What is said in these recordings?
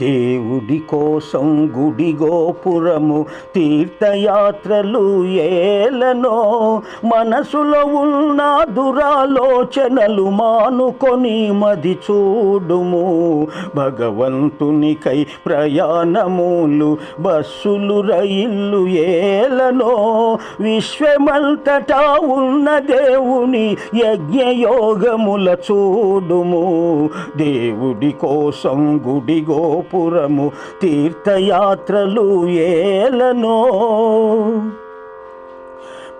దేవుడి కోసం గుడి గోపురము తీర్థయాత్రలు ఏలనో మనసులో ఉన్న దురాలోచనలు మానుకొని మది చూడుము. భగవంతునికై ప్రయాణములు బస్సులు రైళ్ళు ఏలనో విశ్వమంతటా ఉన్న దేవుని యజ్ఞయోగముల చూడుము. దేవుడి కోసం గుడి గో గోపురము తీర్థయాత్రలు ఏలనో.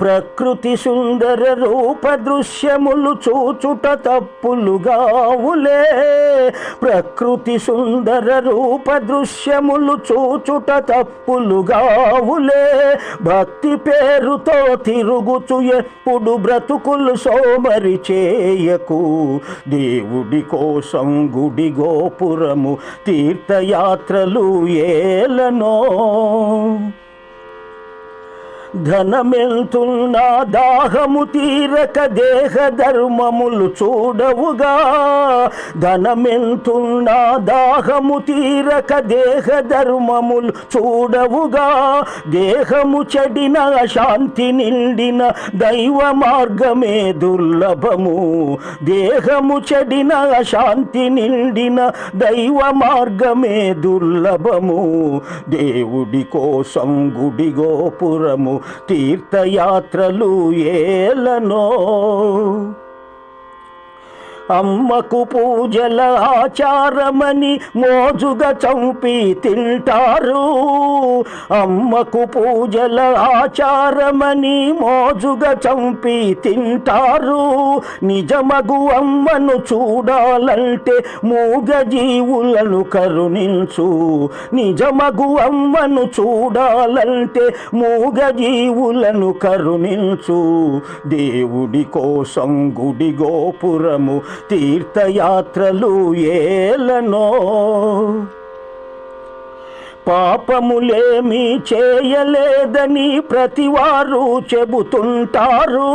ప్రకృతి సుందర రూప దృశ్యములు చూచుట తప్పులుగావులే ప్రకృతి సుందర రూప దృశ్యములు చూచుట తప్పులుగావులే భక్తి పేరుతో తిరుగుచు ఎప్పుడు బ్రతుకులు సోమరి చేయకు. దేవుడి కోసం గుడి గోపురము తీర్థయాత్రలు ఏలనో. ధనమెల్తున్నా దాహము తీరక దేహ ధర్మములు చూడవుగా. ధనమెంతున్నా దాహము తీరక దేహ ధర్మములు చూడవుగా. దేహము చెడిన శాంతి నిండిన దైవ మార్గమే దుర్లభము. దేహము చెడిన శాంతి నిండిన దైవ మార్గమే దుర్లభము. దేవుడి కోసం గుడి గోపురము తీర్థయాత్రలు ఏలనో. అమ్మకు పూజల ఆచారమని మోజుగా చంపి తింటారు. అమ్మకు పూజల ఆచారమని మోజుగా చంపి తింటారు. నిజమగు అమ్మను చూడాలంటే మూగజీవులను కరుణించు. నిజమగు అమ్మను చూడాలంటే మూగజీవులను కరుణించు. దేవుడి కోసం గుడి గోపురము తీర్థయాత్రలు ఏలనో పాపములేమీ చేయలేదని ప్రతివారు చెబుతుంటారు.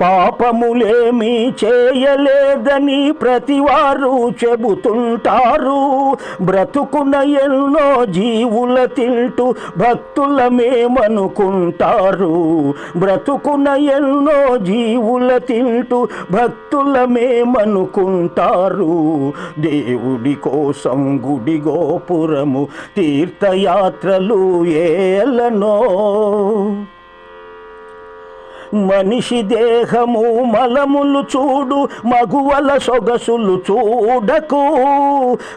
పాపములేమీ చేయలేదని ప్రతివారు చెబుతుంటారు. బ్రతుకున ఎన్నో జీవుల తింటూ భక్తులమేమనుకుంటారు బ్రతుకున ఎన్నో జీవుల తింటూ భక్తులమేమనుకుంటారు దేవుడి కోసం గుడి గోపురము తీర్థయాత్రలు ఏలనో. మనిషి దేహము మలములు చూడు మగువల సొగసులు చూడకు.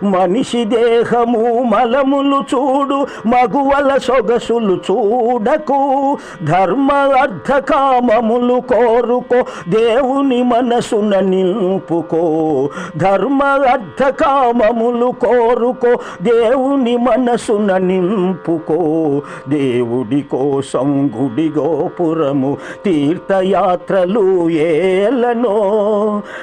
మనిషి దేహము మలములు చూడు మగువల సొగసులు చూడకు. ధర్మ అర్థ కామములు కోరుకో దేవుని మనసున నింపుకో. ధర్మ అర్థ కామములు కోరుకో దేవుని మనసున నింపుకో. దేవుడి కోసం గుడి గోపురము తీర్థయాత్రలు ఏలనో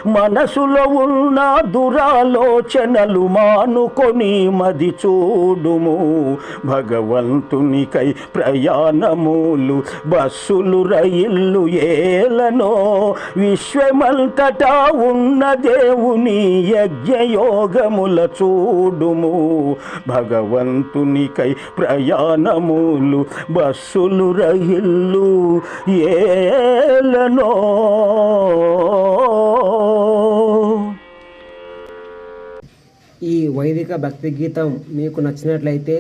మనసులో ఉన్న దురాలోచనలు మానుకొని మది చూడుము. భగవంతునికై ప్రయాణములు బస్సులు రైళ్ళు ఏలనో విశ్వమంతటా ఉన్న దేవుని యజ్ఞయోగముల చూడుము. భగవంతునికై ప్రయాణములు బస్సులు రైళ్ళు ఏలనో. ఈ వైదిక భక్తి గీతం మీకు నచ్చినట్లయితే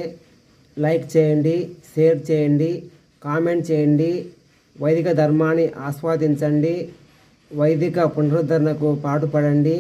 లైక్ చేయండి షేర్ చేయండి కామెంట్ చేయండి వైదిక ధర్మాన్ని ఆస్వాదించండి వైదిక పునరుద్ధరణకు పాటుపడండి.